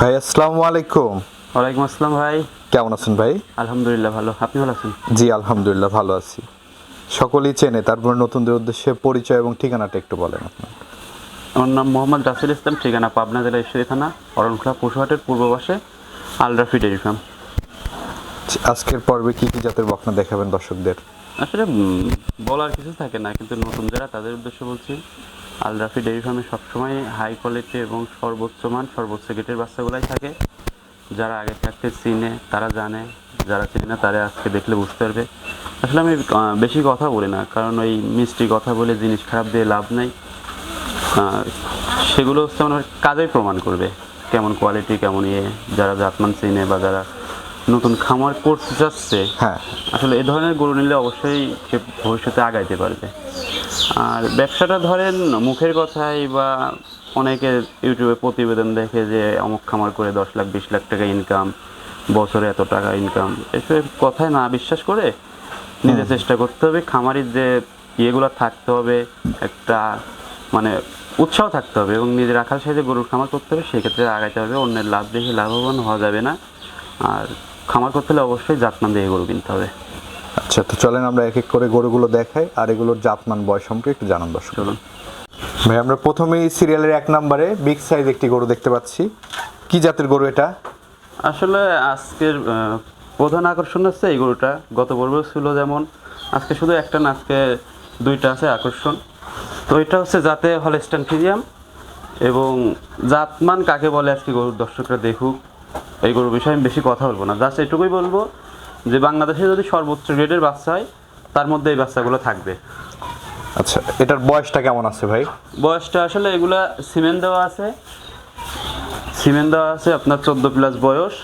ভাই আসসালামু আলাইকুম। ওয়ালাইকুম আসসালাম ভাই। কেমন আছেন ভাই? আলহামদুলিল্লাহ ভালো। আপনি ভালো আছেন? জি আলহামদুলিল্লাহ ভালো আছি। সকলেই চেনে তারপর নতুনদের উদ্দেশ্যে পরিচয় এবং ঠিকানাটা একটু বলেন আপনার। আমার নাম মোহাম্মদ রাসেল ইসলাম ঠিকানা পাবনা জেলা ঈশ্বরী থানা অরণখোলা পশুহাটের পূর্ব পাশে আলরাফি ডেরি ফার্ম। আজকের পর্বে কি কি জাতের বকনা দেখাবেন দর্শকদের? আসলে বলার কিছু থাকে না কিন্তু নতুন যারা তাদের উদ্দেশ্যে বলছি আলরাফি ডেরি ফার্মে সবসময় হাই কোয়ালিটি এবং সর্বোচ্চ মান সর্বোচ্চ গেটের বাচ্চাগুলাই থাকে। যারা আগে থাকতে চিনে তারা জানে। যারা চিনে না তারা আজকে দেখলে বুঝতে পারবে। আসলে আমি বেশি কথা বলি না কারণ ওই মিষ্টি কথা বলে জিনিস খারাপ দিয়ে লাভ নেই। সেগুলো হচ্ছে আমার কাজেই প্রমাণ করবে কেমন কোয়ালিটি কেমন ইয়ে। যারা জাতমান চিনে বা যারা নতুন খামার করতে যাচ্ছে হ্যাঁ। আসলে এ ধরনের গরু নিলে অবশ্যই সে ভবিষ্যতে আগাইতে পারবে। আর ব্যবসাটা ধরেন মুখের কথাই বা অনেকে ইউটিউবে প্রতিবেদন দেখে যে অমুক খামার করে দশ লাখ বিশ লাখ টাকা ইনকাম বছরে এত টাকা ইনকাম এসব কথায় না বিশ্বাস করে নিজে চেষ্টা করতে হবে। খামারির যে ইয়েগুলো থাকতে হবে একটা মানে উৎসাহ থাকতে হবে এবং নিজের রাখার সাথে গরুর খামার করতে হবে সেক্ষেত্রে আগাইতে হবে অন্যের লাভ দেখে লাভবান হওয়া যাবে না। আর খামার করতে হলে অবশ্যই জাতমান দিয়ে গরু কিনতে হবে। আচ্ছা তো চলেন আমরা এক এক করে গরুগুলো দেখাই আর এগুলোর জাতমান বয়স সম্পর্কে একটু জানান দর্শক। ভাই আমরা প্রথমেই সিরিয়ালের এক নম্বরে বিগ সাইজ একটি গরু দেখতে পাচ্ছি। কি জাতের গরু এটা? আসলে আজকের প্রধান আকর্ষণ হচ্ছে এই গরুটা। গত পর্ব ছিল যেমন আজকে শুধু একটা না আজকে দুইটা আছে আকর্ষণ। তো এটা হচ্ছে জাতে হলস্টান ফিজিয়াম এবং জাতমান কাকে বলে আজকে গরুর দর্শকরা দেখুক। এই গরুর বিষয়ে আমি বেশি কথা বলব না। জাস্ট এটুকুই বলব যে বাংলাদেশে যদি সর্বোচ্চ গ্রেডের বাচ্চা হয় তার মধ্যে এই বাচ্চাগুলো থাকবে। আচ্ছা এটার বয়সটা কেমন আছে ভাই? বয়সটা আসলে এগুলা সিমেন্ট দেওয়া আছে। সিমেন্ট দেওয়া আছে আপনার চোদ্দ প্লাস বয়স।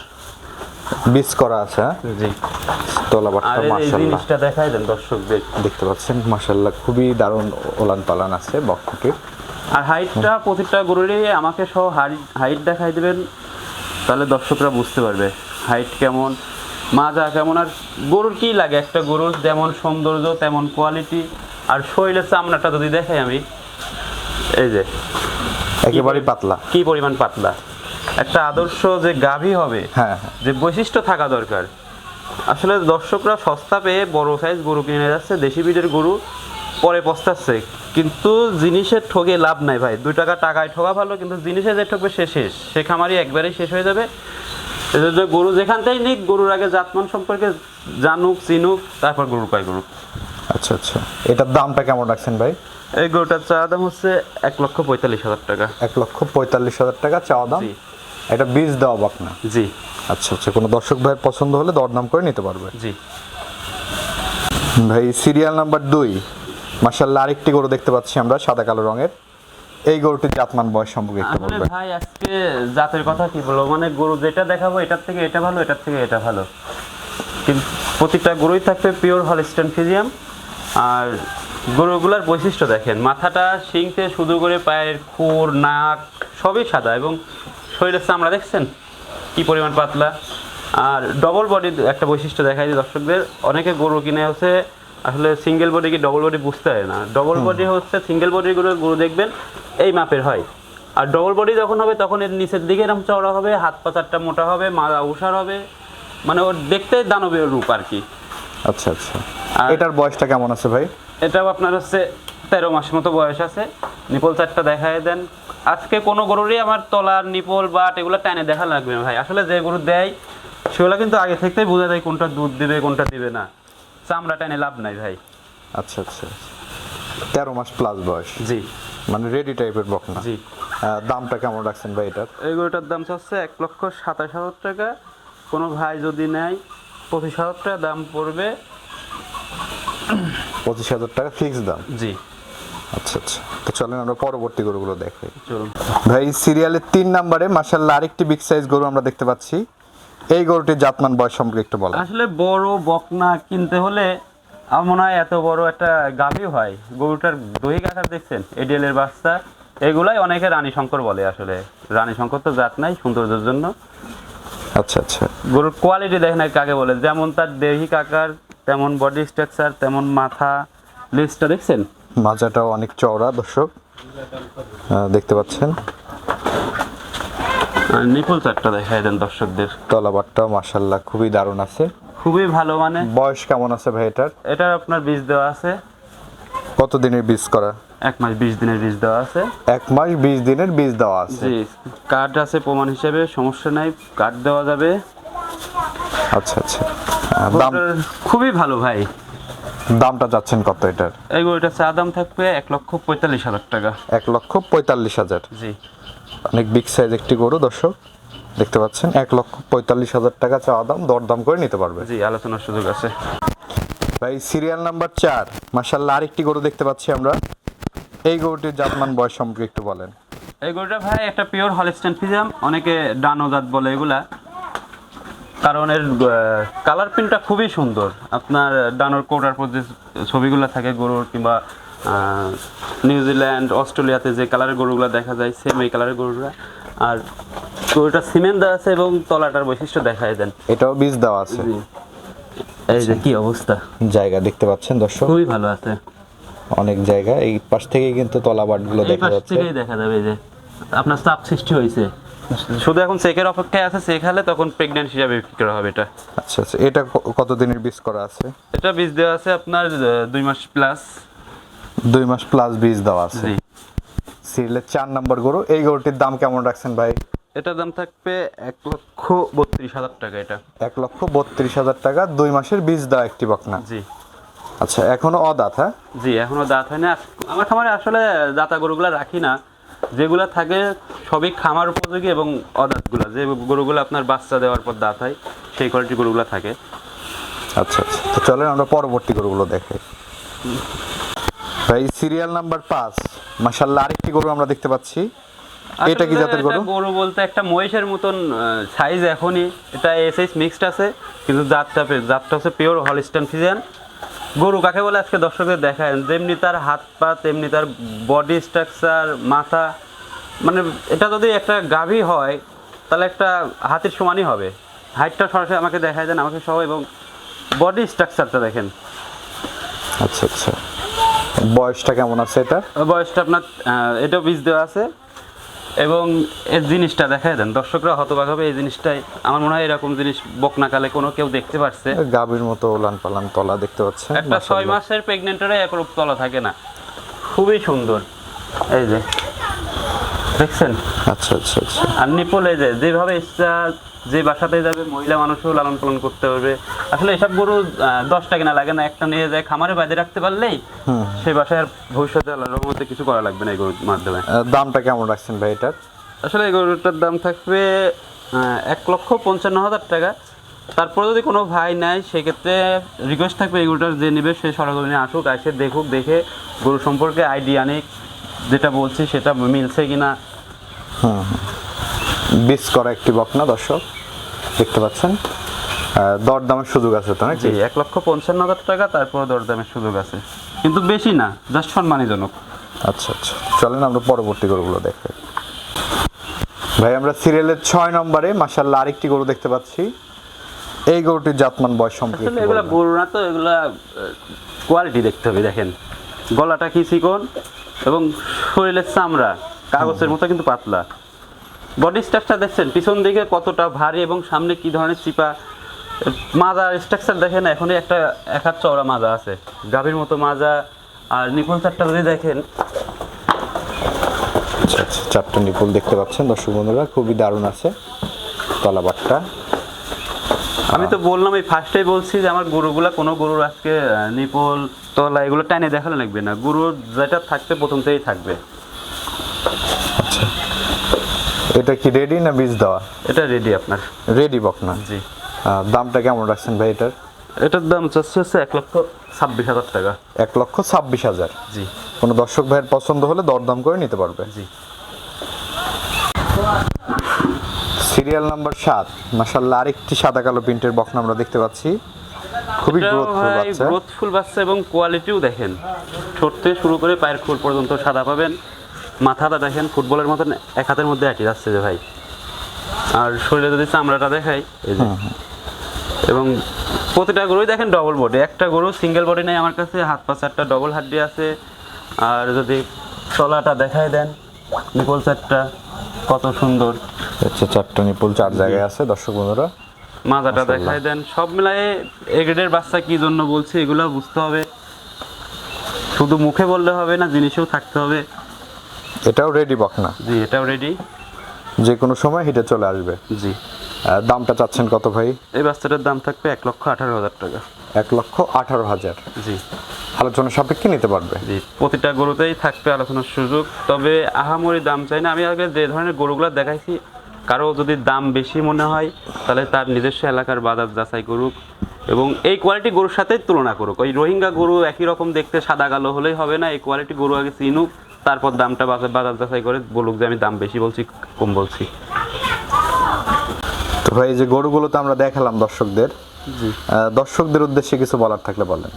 বিস করা আছে হ্যাঁ? জি। আর এই জিনিসটা দেখাই দেন দর্শকদের দেখতে পাচ্ছেন মাশাল্লাহ খুবই দারুণ ওলান পালান আছে বকটির আর হাইটটা প্রতিটা গরুরই আমাকে সহ হাইট দেখাই দেবেন তাহলে দর্শকরা বুঝতে পারবে হাইট কেমন। মাজা কেমন আর গরুর কি লাগে? একটা গরুর যেমন সৌন্দর্য তেমন কোয়ালিটি আর শরীরের চামড়াটা যদি দেখাই আমি এই যে একেবারে পাতলা। কি পরিমাণ পাতলা? একটা আদর্শ যে গাভী হবে হ্যাঁ হ্যাঁ। যে বৈশিষ্ট্য থাকা দরকার। আসলে দর্শকরা সস্তা পেয়ে বড় সাইজ গরু কিনে যাচ্ছে দেশি বিডের গরু পরে পস্তাচ্ছে। কিন্তু জিনিসের ঠকে লাভ নাই ভাই। দুই টাকা টাকায় ঠকা ভালো কিন্তু জিনিসে যে ঠকবে সে শেষ। সে খামারি একবারেই শেষ হয়ে যাবে। এজন্য গরু যেখান থেকেই নিক গরুর আগে জাতমান সম্পর্কে জানুক চিনুক তারপর গরু পাই গরু আচ্ছা আচ্ছা। এটার দামটা কেমন রাখছেন ভাই? এই গরুটার চা দাম হচ্ছে এক লক্ষ পঁয়তাল্লিশ হাজার টাকা। এক লক্ষ পঁয়তাল্লিশ হাজার টাকা চাওয়া দাম? এটা বীজ দেওয়া বাক না জি। আচ্ছা আচ্ছা। কোনো দর্শক ভাইয়ের পছন্দ হলে দরদাম করে নিতে পারবে। জি। ভাই সিরিয়াল নাম্বার দুই। মার্শাল্লাহ আরেকটি গরু দেখতে পাচ্ছি আমরা সাদা কালো রঙের। এই গরুটির জাতমান বয়স সম্পর্কে একটু আসলে বলবেন। ভাই আজকে জাতের কথা কি বলব? মানে গরু যেটা দেখাবো এটার থেকে এটা ভালো এটার থেকে এটা ভালো। কিন্তু প্রতিটা গরুই থাকবে পিওর হলস্টেন ফিজিয়াম আর গরুগুলার বৈশিষ্ট্য দেখেন মাথাটা শিংতে শুধু করে পায়ের খুর নাক সবই সাদা এবং শরীরের চামড়া দেখছেন? কি পরিমাণ পাতলা। আর ডবল বডির একটা বৈশিষ্ট্য দেখায় যে দর্শকদের অনেকে গরু কিনে হচ্ছে আসলে সিঙ্গেল বডি কি ডবল বডি বুঝতে হয় না। ডবল বডি হচ্ছে সিঙ্গেল বডির গরু দেখবেন এই মাপের হয়। আর ডবল বডি যখন হবে তখন এর নিচের দিকে এরকম চওড়া হবে হাত পা চারটা মোটা হবে মাথা উষার হবে। মানে ওর দেখতে দানবীয় রূপ আর কি। আচ্ছা আচ্ছা। আর- এটার বয়সটা কেমন আছে ভাই? এটাও আপনার হচ্ছে তেরো মাস মতো বয়স আছে। নিপল চারটা দেখায় দেন। আজকে কোনো গরুরই আমার তলার নিপল বাট এগুলো টানে দেখা লাগবে ভাই। আসলে যে গরু দেয় সেগুলো কিন্তু আগে থেকেই বোঝা যায় কোনটা দুধ দিবে কোনটা দিবে না। চামড়া টানে লাভ নাই ভাই। আচ্ছা আচ্ছা। তেরো মাস প্লাস বয়স। জি। মানে রেডি টাইপের বকনা। জি। দামটা কেমন রাখছেন ভাই এটার? এই গরুটার দাম হচ্ছে এক লক্ষ সাতাশ হাজার টাকা। কোনো ভাই যদি নেয় পঁচিশ হাজার টাকা দাম পড়বে। পঁচিশ হাজার টাকা ফিক্স দাম? জি। আচ্ছা আচ্ছা। তো চলেন আমরা পরবর্তী গরুগুলো চলুন। ভাই সিরিয়ালের তিন নম্বরে মার্শাল্লাহ আরেকটি বিগ সাইজ গরু আমরা দেখতে পাচ্ছি। এই গরুটির জাতমান বয়স সম্পর্কে একটু বলেন। আসলে বড় বকনা কিনতে হলে আমার মনে হয় এত বড় একটা গাভী হয়। গরুটার দৈহিক আকার দেখছেন? এডিএল এর বাচ্চা। এগুলাই অনেকে রানী শঙ্কর বলে আসলে। রানী শঙ্কর তো জাত নাই সৌন্দর্যের জন্য। আচ্ছা আচ্ছা। গরুর কোয়ালিটি দেখেন কাকে বলে। যেমন তার দৈহিক আকার তেমন বডি স্ট্রাকচার তেমন মাথা লেজটা দেখছেন? মাজাটাও অনেক চওড়া দর্শক। দেখতে পাচ্ছেন। নিপুল চারটা দেখাই দেন দর্শকদের। তলাবারটা মাসাল্লাহ খুবই দারুণ আছে। খুবই ভালো মানে। বয়স কেমন আছে ভাই এটার? এটা আপনার বীজ দেওয়া আছে। কত দিনের বীজ করা? এক মাস বিশ দিনের বীজ দেওয়া আছে। এক মাস বিশ দিনের বীজ দেওয়া আছে। জি কার্ড আছে প্রমাণ হিসেবে সমস্যা নাই কার্ড দেওয়া যাবে। আচ্ছা আচ্ছা। দাম? খুবই ভালো ভাই। দামটা যাচ্ছেন কত এটার? এই গরুটা চা দাম থাকবে এক লক্ষ পঁয়তাল্লিশ হাজার টাকা। এক লক্ষ পঁয়তাল্লিশ হাজার। জি। অনেক বিগ সাইজ একটি গরু দর্শক দেখতে পাচ্ছেন এক লক্ষ পঁয়তাল্লিশ হাজার টাকা চাওয়া দাম দরদাম করে নিতে পারবে। জি আলোচনার সুযোগ আছে। ভাই সিরিয়াল নাম্বার চার মাসাল্লাহ আরেকটি গরু দেখতে পাচ্ছি আমরা। এই গরুটির জাতমান বয়স সম্পর্কে একটু বলেন। এই গরুটা ভাই একটা পিওর হলিস্টেন ফিজাম অনেকে ডানো জাত বলে এগুলা। কারণ এর কালার প্রিন্টটা খুবই সুন্দর। আপনার ডানোর কোটার পর যে ছবিগুলো থাকে গরুর কিংবা নিউজিল্যান্ড অস্ট্রেলিয়াতে যে কালারের গরুগুলো দেখা যায় সেম এই কালারের গরুরা। আর গরুটা সিমেন্ট দেওয়া আছে এবং তলাটার বৈশিষ্ট্য দেখায় দেন। এটাও বীজ দেওয়া আছে। এই যে কি অবস্থা? জায়গা দেখতে পাচ্ছেন দর্শক? খুবই ভালো আছে। অনেক জায়গা। এই পাশ থেকেই কিন্তু তলাবাটগুলো এই দেখা পাশ যাচ্ছে। থেকেই দেখা যাবে এই যে। আপনার চাপ সৃষ্টি হয়েছে। শুধু এখন চেকের অপেক্ষায় আছে চেক হলে তখন প্রেগন্যান্ট হিসাবে বিক্রি করা হবে এটা। আচ্ছা আচ্ছা। এটা কত দিনের বীজ করা আছে? এটা বীজ দেওয়া আছে আপনার দুই মাস প্লাস দুই মাস প্লাস বীজ দেওয়া আছে। সিরিয়ালের চার নম্বর গরু। এই গরুটির দাম কেমন রাখছেন ভাই? এটার দাম থাকবে এক লক্ষ বত্রিশ হাজার টাকা এটা। এক লক্ষ বত্রিশ হাজার টাকা দুই মাসের বীজ দেওয়া একটি বকনা। জি। আচ্ছা এখনও অদাত হ্যাঁ? জি এখনও দাঁত হয় না। আমার খামারে আসলে দাতা গরুগুলা রাখি না। যেগুলা থাকে সবই খামার উপযোগী এবং অদাঁতগুলা যে গরুগুলো আপনার বাচ্চা দেওয়ার পর দাঁত হয় সেই কোয়ালিটির গরুগুলা থাকে। আচ্ছা আচ্ছা। তো চলেন আমরা পরবর্তী গরুগুলো দেখাই ভাই সিরিয়াল নাম্বার পাঁচ। মাসাল্লাহ আরেকটি গরু আমরা দেখতে পাচ্ছি। এটা কি জাতের গরু? গরু বলতে একটা মহিষের মতন সাইজ এখনই। এটা এসএস মিক্সড আছে কিন্তু জাতটা জাতটা হচ্ছে পিওর হলিস্টান ফিজিয়ান গরু কাকে বলে আজকে দর্শকদের দেখায়? যেমনি তার হাত পা তেমনি তার বডি স্ট্রাকচার মাথা মানে এটা যদি একটা গাভী হয় তাহলে একটা হাতির সমানই হবে। হাইটটা সরাসরি আমাকে দেখায় দেন আমাকে সহ এবং বডি স্ট্রাকচারটা দেখেন। আচ্ছা আচ্ছা। বয়সটা কেমন আছে এটা বয়সটা আপনার এটাও বীজ দেওয়া আছে। এবং এর জিনিসটা দেখায় দেন। দর্শকরা হতবাক হবে এই জিনিসটাই আমার মনে হয় এরকম জিনিস বকনাকালে কোনো কেউ দেখতে পারছে। গাভীর মতো ওলান পালান তলা দেখতে পাচ্ছে। একটা ছয় মাসের প্রেগনেন্টেরও একরূপ তলা থাকে না। খুবই সুন্দর। এই যে দেখছেন? আচ্ছা আচ্ছা আচ্ছা। আর নিপল যে যেভাবে ইচ্ছা যে বাসাতে যাবে মহিলা মানুষও লালন পালন করতে পারবে। আসলে এসব গরু দশটা কিনা লাগে না একটা নিয়ে যায় খামারে বাইরে রাখতে পারলেই সেই বাসায় আর ভবিষ্যতে আল্লাহ রহমতে কিছু করা লাগবে না এই গরুর মাধ্যমে। দামটা কেমন রাখছেন ভাই এটার? আসলে এই গরুটার দাম থাকবে এক লক্ষ পঞ্চান্ন হাজার টাকা। তারপরে যদি কোনো ভাই নাই সেক্ষেত্রে রিকোয়েস্ট থাকবে এই গরুটার যে নেবে সে সরকারি আসুক এসে দেখুক দেখে গরু সম্পর্কে আইডিয়া নিক। যেটা বলছি সেটা মিলছে কিনা? হুম বেশ করা একটি বকনা দর্শক? দেখতে পাচ্ছেন? দরদামের সুযোগ আছে তো নাকি? এক লক্ষ পঞ্চান্ন হাজার টাকা তারপরে দরদামের সুযোগ আছে। কিন্তু বেশি না জাস্ট সম্মানীজনক। আচ্ছা আচ্ছা। চলেন আমরা পরবর্তী গরুগুলো দেখাই ভাই আমরা সিরিয়ালের ছয় নম্বরে মাসাল্লাহ আরেকটি গরু দেখতে পাচ্ছি। এই গরুটির জাতমান বয়স সম্পর্কে এগুলা গরু না তো এগুলা কোয়ালিটি দেখতে হবে দেখেন। গলাটা কি চিকন এবং শরীরের চামড়া, কাগজের মতো কিন্তু পাতলা। বডি স্ট্রাকচার দেখছেন, পিছন দিকে কতটা ভারী এবং সামনে কি ধরনের চিপা, মাজার স্ট্রাকচার দেখেন, এখনই একটা এক হাত চওড়া মাজা আছে। গাভীর মতো মাজা, আর নিপল চারটা যদি দেখেন। আচ্ছা আচ্ছা চারটা নিপুল দেখতে পাচ্ছেন দর্শক বন্ধুরা, খুবই দারুণ আছে। তলাবাটটা আমি তো বললাম এই ফার্স্টেই বলছি যে আমার গরুগুলা কোনো গরুর আজকে নিপল তলা এগুলো টাইনে দেখানো লাগবে না। গরুর যেটা থাকবে প্রথম থেকেই থাকবে। এটা কি রেডি না বীজ দেওয়া? এটা রেডি আপনার। রেডি বকনা জি। দামটা কেমন রাখছেন ভাই এটার? এটার দাম চাচ্ছে হচ্ছে এক লক্ষ ছাব্বিশ হাজার টাকা। এক লক্ষ ছাব্বিশ হাজার। জি। কোনো দর্শক ভাইয়ের পছন্দ হলে দরদাম করে নিতে পারবে। জি। সিরিয়াল নাম্বার সাত। মাসাল্লাহ আরেকটি সাদা কালো প্রিন্টের বকনা আমরা দেখতে পাচ্ছি। খুবই গ্রোথফুল বাচ্চা। গ্রোথফুল বাচ্চা এবং কোয়ালিটিও দেখেন। ছোট থেকে শুরু করে পায়ের খুর পর্যন্ত সাদা পাবেন। মাথাটা দেখেন ফুটবলের মতন এক হাতের মধ্যে আটি যাচ্ছে যে ভাই। আর শরীরে যদি চামড়াটা দেখাই এই যে। এবং প্রতিটা গরুই দেখেন ডবল বডি একটা গরু সিঙ্গেল বডি নেই আমার কাছে হাত পা চারটা ডবল হাড্ডি আছে। আর যদি তলাটা দেখায় দেন নিপল চারটা। কত সুন্দর। হচ্ছে চারটা নিপুল চার জায়গায় আছে দর্শক বন্ধুরা। মাজাটা। দেখাই দেন। সব মিলায়ে এ গ্রেডের বাচ্চা কি জন্য বলছি এগুলো বুঝতে হবে। শুধু মুখে বললে হবে না জিনিসেও থাকতে হবে। এটাও রেডি বকনা। জি এটাও রেডি যে কোনো সময় হিটে চলে আসবে। জি। দামটা চাচ্ছেন কত ভাই? এই বাচ্চাটার দাম থাকবে এক লক্ষ আঠারো হাজার টাকা। এক লক্ষ আঠারো হাজার। জি। আলোচনা সাপেক্ষে নিতে পারবে। জি প্রতিটা গরুতেই থাকবে আলোচনার সুযোগ। তবে আহামরি দাম চাই না। আমি আগে যে ধরনের গরুগুলো দেখাইছি কারও যদি দাম বেশি মনে হয় তাহলে তার নিজস্ব এলাকার বাজার যাচাই করুক এবং এই কোয়ালিটি গরুর সাথেই তুলনা করুক। ওই রোহিঙ্গা গরু একই রকম দেখতে সাদা কালো হলেই হবে না। এই কোয়ালিটি গরু আগে চিনুক তারপর দামটা বাজার বাজার যাচাই করে বলুক যে আমি দাম বেশি বলছি কম বলছি। তো ভাই এই যে গরুগুলো তো আমরা দেখালাম দর্শকদের। দর্শকদের উদ্দেশ্যে কিছু বলার থাকলে বলেন।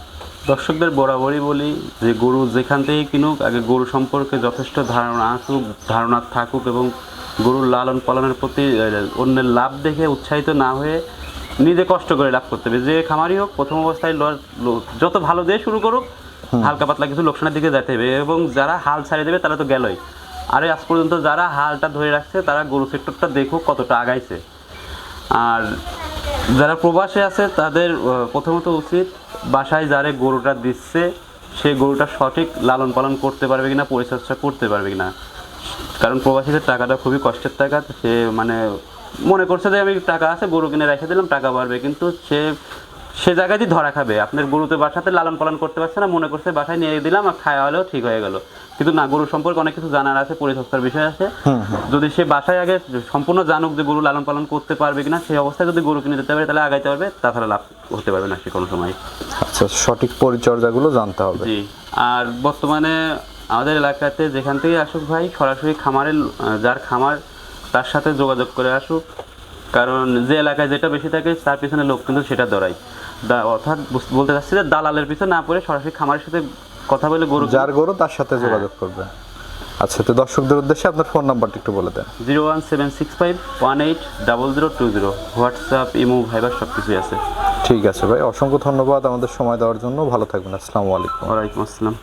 দর্শকদের বরাবরই বলি যে গরু যেখান থেকেই কিনুক আগে গরু সম্পর্কে যথেষ্ট ধারণা আসুক ধারণা থাকুক এবং গরুর লালন পালনের প্রতি অন্যের লাভ দেখে উৎসাহিত না হয়ে নিজে কষ্ট করে লাভ করতে হবে। যে খামারই হোক প্রথম অবস্থায় যত ভালো দিয়ে শুরু করুক হালকা পাতলা কিছু লোকসানের দিকে যেতে হবে এবং যারা হাল ছাড়িয়ে দেবে তারা তো গেলই। আরে আজ পর্যন্ত যারা হালটা ধরে রাখছে তারা গরু সেক্টরটা দেখুক কতটা আগাইছে। আর যারা প্রবাসে আছে, তাদের প্রথমত উচিত বাসায় যারে গরুটা দিচ্ছে, সে গরুটা সঠিক লালন পালন করতে পারবে কিনা, পরিচর্যা করতে পারবে কিনা। কারণ প্রবাসীদের টাকাটা খুবই কষ্টের টাকা, সে মানে মনে করছে যে আমি টাকা আছে, গরু কিনে রেখে দিলাম, টাকা বাড়বে। কিন্তু সে সে জায়গাতেই ধরা খাবে। আপনার গরুতে বাসাতে লালন পালন করতে পারছে না মনে করছে বাসায় নিয়ে দিলাম আর খাওয়া হলেও ঠিক হয়ে গেল। কিন্তু না গরু সম্পর্কে অনেক কিছু জানার আছে পরিচর্যার বিষয় আছে। যদি সে বাসায় আগে সম্পূর্ণ জানুক যে গরু লালন পালন করতে পারবে কিনা সেই অবস্থায় যদি গরু কিনে দিতে পারে তাহলে আগাইতে পারবে তাছাড়া লাভ হতে পারবে না সে কোনো সময়। আচ্ছা সঠিক পরিচর্যাগুলো জানতে হবে। জি। আর বর্তমানে আমাদের এলাকাতে যেখান থেকে আসুক ভাই সরাসরি খামারের যার খামার তার সাথে যোগাযোগ করে আসুক। কারণ যে এলাকায় যেটা বেশি থাকে তার পিছনে লোক কিন্তু সেটা দৌড়ায় দা অর্থাৎ বলতে চাচ্ছি যে দালালের পিছনে না পড়ে সরাসরি খামারের সাথে কথা বলে গরু যার গরু তার সাথে যোগাযোগ করবে। আচ্ছা তো দর্শকদের উদ্দেশ্যে আপনার ফোন নাম্বারটা একটু বলে দেন। Zero one seven six five one eight double zero two zero. WhatsApp imo Viber সব কিছুই আছে। ঠিক আছে ভাই অসংখ্য ধন্যবাদ আমাদের সময় দেওয়ার জন্য। ভালো থাকবেন আসসালামু আলাইকুম। ওয়ালাইকুম আসসালাম।